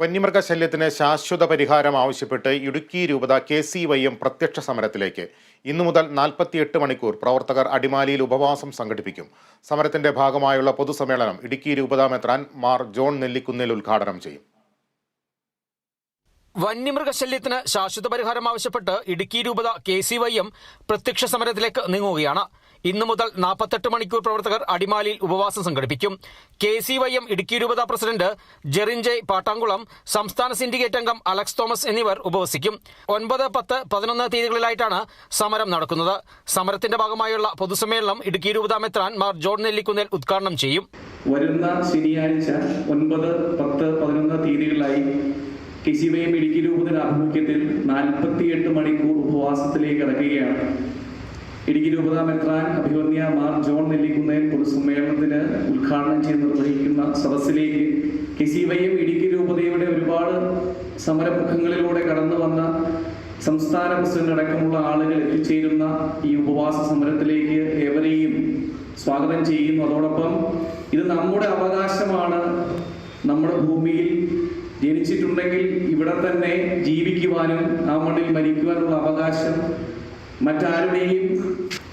വന്യമൃഗശല്യത്തിന് ശാശ്വത പരിഹാരം ആവശ്യപ്പെട്ട് ഇടുക്കി രൂപത കെ സി വൈ എം പ്രത്യക്ഷ സമരത്തിലേക്ക്. ഇന്നു മുതൽ നാൽപ്പത്തിയെട്ട് മണിക്കൂർ പ്രവർത്തകർ അടിമാലിയിൽ ഉപവാസം സംഘടിപ്പിക്കും. സമരത്തിന്റെ ഭാഗമായുള്ള പൊതുസമ്മേളനം ഇടുക്കി രൂപത മെത്രാൻ മാർ ജോൺ നെല്ലിക്കുന്നിൽ ഉദ്ഘാടനം ചെയ്യും. വന്യമൃഗശല്യത്തിന് ശാശ്വത പരിഹാരം ആവശ്യപ്പെട്ട് ഇടുക്കി രൂപത കെ സി വൈ എം പ്രത്യക്ഷ സമരത്തിലേക്ക് നീങ്ങുകയാണ്. ഇന്നു മുതൽ നാൽപ്പത്തെട്ട് മണിക്കൂർ പ്രവർത്തകർ അടിമാലിയിൽ ഉപവാസം സംഘടിപ്പിക്കും. K C Y M Idukki രൂപത പ്രസിഡന്റ് ജെറിൻജെ പാട്ടാങ്കുളം സംസ്ഥാന സിൻഡിക്കേറ്റ് അംഗം അലക്സ് തോമസ് എന്നിവർ ഉപവസിക്കും. ഒൻപത് പത്ത് പതിനൊന്ന് തീയതികളിലായിട്ടാണ് സമരം നടക്കുന്നത്. സമരത്തിന്റെ ഭാഗമായുള്ള പൊതുസമ്മേളനം ഇടുക്കി രൂപത മെത്രാൻ മാർ ജോൺ നെല്ലിക്കുന്നിൽ ഉദ്ഘാടനം ചെയ്യും. വരുന്ന ശനിയാഴ്ച ഒൻപത് പത്ത് പതിനൊന്ന് തീയതികളിലായി K C Y M Idukki രൂപത്തിന്റെ ആഭിമുഖ്യത്തിൽ നാൽപ്പത്തിയെട്ട് മണിക്കൂർ ഉപവാസത്തിലേക്ക് ഇറക്കുകയാണ് ഇടുക്കി രൂപത മെത്രാൻ അഭിവന്യ മാർ ജോൺ നെല്ലിക്കുന്നേൽ പൊതുസമ്മേളനത്തിന് ഉദ്ഘാടനം ചെയ്ത് നിർവഹിക്കുന്ന സദസ്സിലേക്ക് കെ സി വൈയും ഇടുക്കി രൂപതയുടെ ഒരുപാട് സമരമുഖങ്ങളിലൂടെ കടന്നു വന്ന സംസ്ഥാന പ്രസിഡന്റ് അടക്കമുള്ള ആളുകൾ എത്തിച്ചേരുന്ന ഈ ഉപവാസ സമരത്തിലേക്ക് ഏവരെയും സ്വാഗതം ചെയ്യുന്നു. അതോടൊപ്പം ഇത് നമ്മുടെ അവകാശമാണ്. നമ്മുടെ ഭൂമിയിൽ ജനിച്ചിട്ടുണ്ടെങ്കിൽ ഇവിടെ തന്നെ ജീവിക്കുവാനും ആ മണ്ണിൽ മരിക്കുവാനുള്ള അവകാശം മറ്റാരുടെയും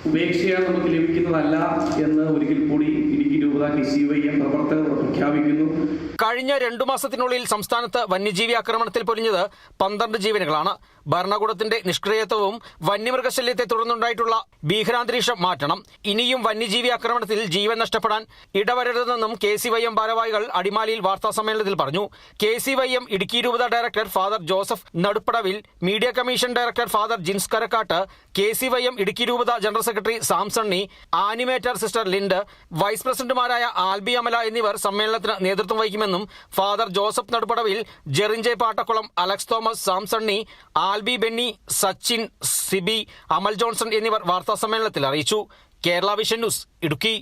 ഉപേക്ഷയാണ് നമുക്ക് ലഭിക്കുന്നതല്ല എന്ന് ഒരിക്കൽ കൂടി ഇടുക്കി രൂപത കൃഷി വൈഎം പ്രവർത്തകർ പ്രഖ്യാപിക്കുന്നു. കഴിഞ്ഞ രണ്ടു മാസത്തിനുള്ളിൽ സംസ്ഥാനത്ത് വന്യജീവി ആക്രമണത്തിൽ പൊലിഞ്ഞത് പന്ത്രണ്ട് ജീവനുകളാണ്. ഭരണകൂടത്തിന്റെ നിഷ്ക്രിയത്വവും വന്യമൃഗശല്യത്തെ തുടർന്നുണ്ടായിട്ടുള്ള ഭീകരാന്തരീക്ഷം മാറ്റണം. ഇനിയും വന്യജീവി ആക്രമണത്തിൽ ജീവൻ നഷ്ടപ്പെടാൻ ഇടവരരുതെന്നും കെ സി വൈ എം ഭാരവാഹികൾ അടിമാലിയിൽ വാർത്താസമ്മേളനത്തിൽ പറഞ്ഞു. K C Y M Idukki രൂപത director father Joseph Nadupadavil media commission director father Jins Karakkattu K C Y M Idukki രൂപത general secretary Sam Sunny animator sister Lind vice പ്രസിഡന്റുമാരായ ആൽബി അമല എന്നിവർ സമ്മേളനത്തിന് നേതൃത്വം വഹിക്കുമെന്നും ഫാദർ ജോസഫ് നടുപടവിൽ ജെറിഞ്ചെ പാട്ടക്കുളം അലക്സ് തോമസ് സാംസണ്ണി ആൽബി ബെന്നി സച്ചിൻ സിബി അമൽ ജോൺസൺ എന്നിവർ വാർത്താ സമ്മേളനത്തിൽ അറിയിച്ചു. Kerala vision news Idukki.